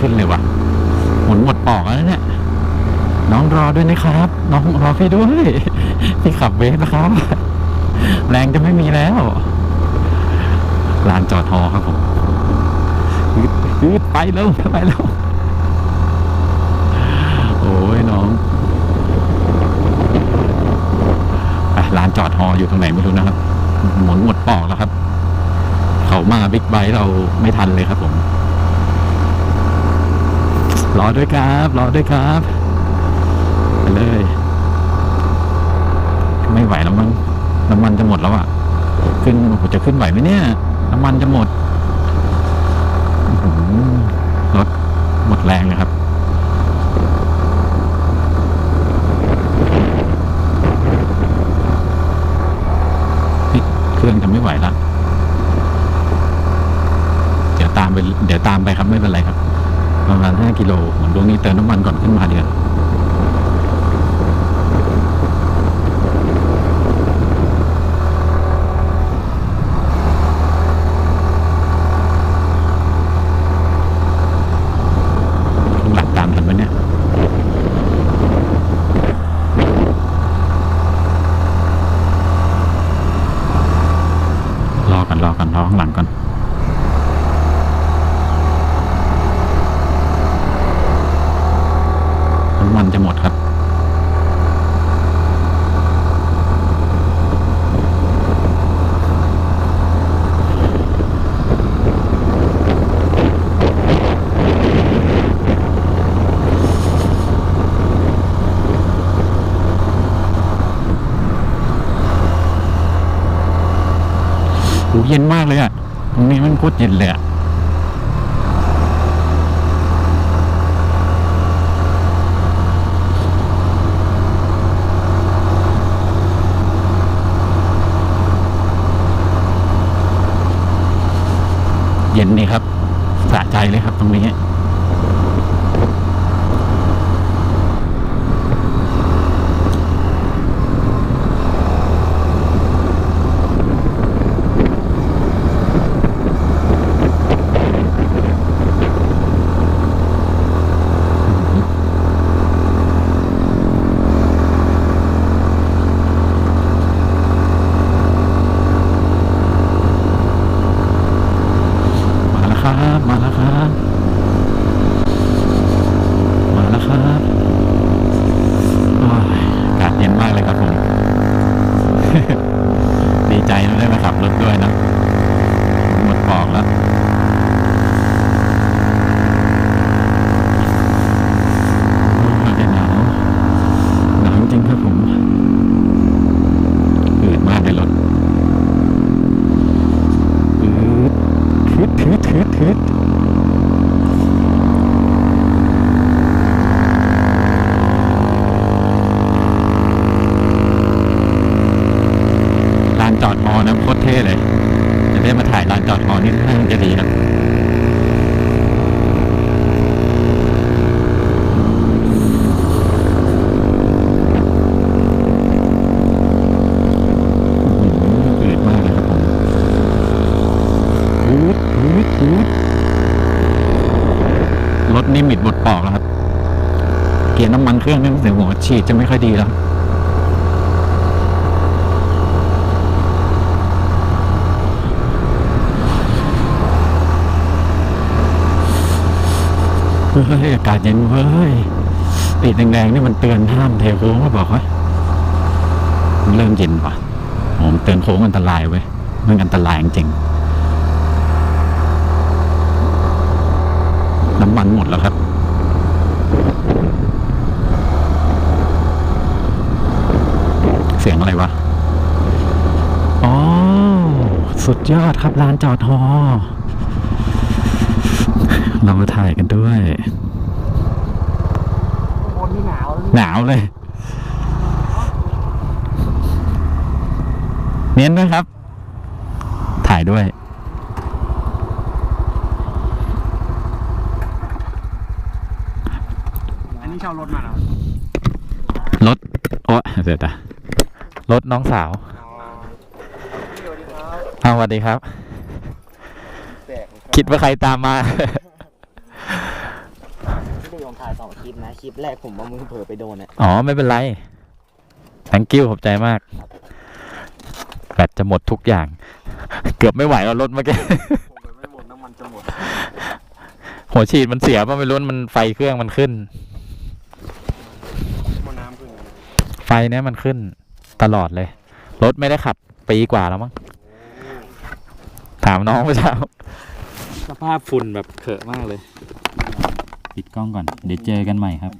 ขึ้นเลยว่ะหมุนหมดปอกแล้วเนี่ย น้องรอด้วยนะครับ น้องรอพี่ด้วย พี่ขับเวฟนะครับ แรงจะไม่มีแล้วลานจอดฮอครับผมยืดยืดไปแล้วไปแล้วโอ้ยน้องลานจอดฮออยู่ตรงไหนไม่รู้นะครับ หมุนหมดปอกแล้วครับ เขามาบิ๊กไบค์เราไม่ทันเลยครับผม รอด้วยครับรอด้วยครับไปเลย ไม่ไหวแล้วมั้งน้ำมันจะหมดแล้วอะขึ้นจะขึ้นไหวไหมเนี่ยน้ำมันจะหมดรถหมดแรงเลยครับเครื่องจะไม่ไหวละเดี๋ยวตามไป เดี๋ยวตามไปครับไม่เป็นไรครับ ประมาณห้า กิโลเหมือนดวงนี้เติมน้ำมันก่อนขึ้นมาเดียวข้างหลังตามทันไหมเนี่ยรอกันรอกันรอข้างหลังก่อน น้ำมัน จะหมดครับโหเย็นมากเลยอะ ตรงนี้มันโคตรเย็นเลยอะ นี่ครับสะใจเลยครับตรงนี้ มาแล้วครับ มาแล้วครับ มาแล้วครับโอ้ยอากาศเย็นมากเลยครับผม ดีใจนะได้มาขับรถด้วยนะ หมดปอกแล้ว โอ้ยหนาว หนาวจริงครับผมอืดมากในรถ อืดทึดทึดทึดทึดลานจ อดฮอนะโคตรเท่เลยจะได้มาถ่ายลานจอดฮอนี่น่าจะดีครับอืดมากเลยครับผมอืดอืดอืดรถนี่มิดบดปอกแล้วครับ เกียร์น้ำมันเครื่องนี่เสียงหัวฉีดจะไม่ค่อยดีแล้ว เฮ้ยอากาศเย็นเว้ยติดแดงๆนี่มันเตือนห้ามเทโค้งมาบอกว่ามันเริ่มเย็นป่ะผมเตือนโค้งอันตรายเว้ยมันอันตรายจริงน้ำมันหมดแล้วครับเสียงอะไรวะ อ๋อ สุดยอดครับลานจอดฮอ เรามาถ่ายกันด้วยหนาวเลย เน้นด้วยครับ ถ่ายด้วย อันนี้เช่ารถมาแล้วรถ โอ้เดี๋ยวนะรถน้องสาวเอาสวัสดีครับ คิดว่าใครตามมา ถ่ายสองคลิปนะคลิปแรกผมว่ามือเผลอไปโดนอะอ๋อ ไม่เป็นไร thank you ขอบใจมาก แบตจะหมดทุกอย่าง เกือบไม่ไหวแล้วรถเมื่อกี้ ผมไปไม่หมดน้ำมันจะหมดหัวฉีดมันเสียป่ะไม่รู้มันไฟเครื่องมันขึ้น หมดน้ำขึ้นไฟเนี้ยมันขึ้น ตลอดเลย รถไม่ได้ขับปีกว่าแล้วมั้ง ถามน้องเมื่อเช้า สภาพฝุ่นแบบเขอะมากเลย ปิดกล้องก่อน เดี๋ยวเจอกันใหม่ครับ